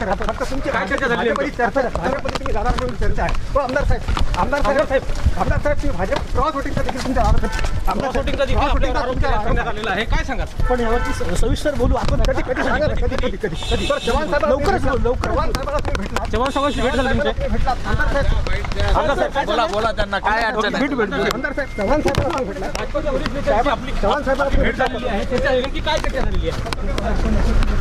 फक्त तुमची काय चर्चा झाली चर्चा भाजपची तुम्ही दादा म्हणून चर्चा आहे. हो आमदार साहेब. आमदार साहेब. आमदार साहेब. तुम्ही भाजप क्रॉस वोटिंगचा देखील तुमच्या आमदार शूटिंगचा देखील क्रॉस आपल्यावर वोटिंगचा आरोप तुमच्या करण्यात दारात आलेला आहे. काय सांगा पण यावरती स- सविस्तर बोलू आपण कधी कधी सांगा ना, कधी कधी कधी कधी तर चव्हाण साहेब लवकरच बोलू, लवकरच चव्हाण साहेबाला तुम्ही भेटला चव्हाण साहेबांशी भेट झाली तुमची? भेटला आमदार साहेब. आमदार साहेब बोला बोला त्यांना काय अडचण आहे भेट भेट आमदार साहेब चव्हाण साहेबाला तुम्ही भेटला भाजपच्या वरिष्ठ नेत्यांची आपली चव्हाण साहेबाला तुम्ही भेट भेटला झालेली आहे. त्याच्या नेमकी काय चर्चा झालेली आहे?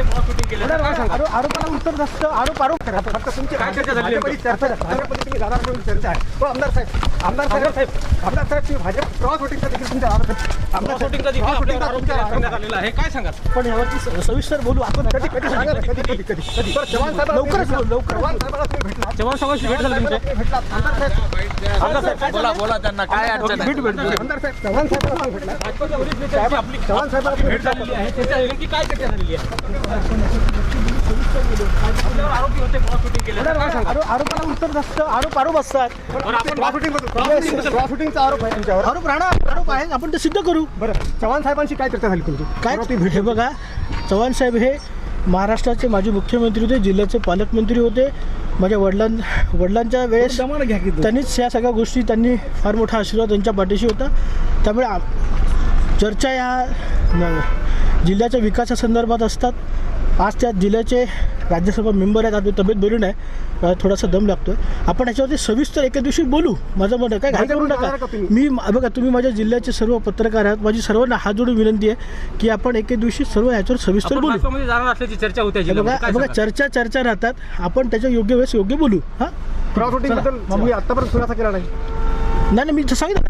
आपल्यावर आरोपी होते क्रॉस शूटिंग केलं काय सांगा आरो- आरोपाला उत्तर नसतं. आरोप आरोप करा. फक्त तुमची काय चर्चा झाली? भाजपची चर्चा भाजपची तुम्ही दादा म्हणून चर्चा आहे. हो आमदार साहेब. आमदार साहेब आमदार साहेब. तुम्ही भाजप क्रॉस वोटिंगचा देखील तुमच्या दारात आमदार क्रॉस शूटिंगचा देखील आपल्यावर आरोप करण्यात आलेला आहे. काय सांगा पण यावरती स- सविस्तर बोलू आपण. कधी कधी सांगा कधी कधी कधी कधी. चव्हाण साहेब लवकरच बोलू, लवकरच. चव्हाण साहेबाला तुम्ही भेटला. चव्हाण साहेबांशी भेट झाली तुमची तुम्ही भेटला. आमदार साहेब. आमदार साहेब बोला बोला त्यांना. काय अडचण आहे? भेट भेट आमदार साहेब चव्हाण साहेबाला तुम्ही भेटला. भाजपच्या वरिष्ठ नेत्यांची आपली चव्हाण साहेबाला तुम्ही भेट झालेली आहे. त्याच्या नेमकी काय चर्चा झालेली आहे? आरोपाला उत्तर नसतं आरोप आरोप असतात. आरोप आहे आरोप राहणार आरोप आहे. आपण ते सिद्ध करू. बरं चव्हाण साहेबांशी काय चर्चा झाली तुमची? काय? भेट हे बघा चव्हाण साहेब हे महाराष्ट्राचे माजी मुख्यमंत्री होते जिल्ह्याचे पालकमंत्री होते. माझ्या वडिलां वडिलांच्या वेळेस त्यांनीच या सगळ्या गोष्टी त्यांनी फार मोठा आशीर्वाद त्यांच्या पाठीशी होता. त्यामुळे चर्चा या जिल्ह्याच्या विकासासंदर्भात असतात. आज त्या जिल्ह्याचे राज्यसभा मेंबर आहेत. आपली तब्येत बरी नाही. थोडासा दम लागतोय. आपण ह्याच्यावरती सविस्तर एका दिवशी बोलू. माझं मत आहे काय घाई करू नका? मी बघा तुम्ही माझ्या जिल्ह्याचे सर्व पत्रकार आहात. माझी सर्वांना हात जोडून विनंती आहे की आपण एके दिवशी सर्व ह्याच्यावर सविस्तर बोलू. चर्चा होते बघा? चर्चा चर्चा राहतात. आपण त्याच्या योग्य वेळेस योग्य बोलू. हां? आतापर्यंत खुलासा केला नाही नाही मी सांगितलं ना.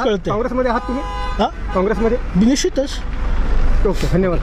कळतंय. काँग्रेसमध्ये आहात तुम्ही? हां? काँग्रेसमध्ये? निश्चितच. ओके धन्यवाद.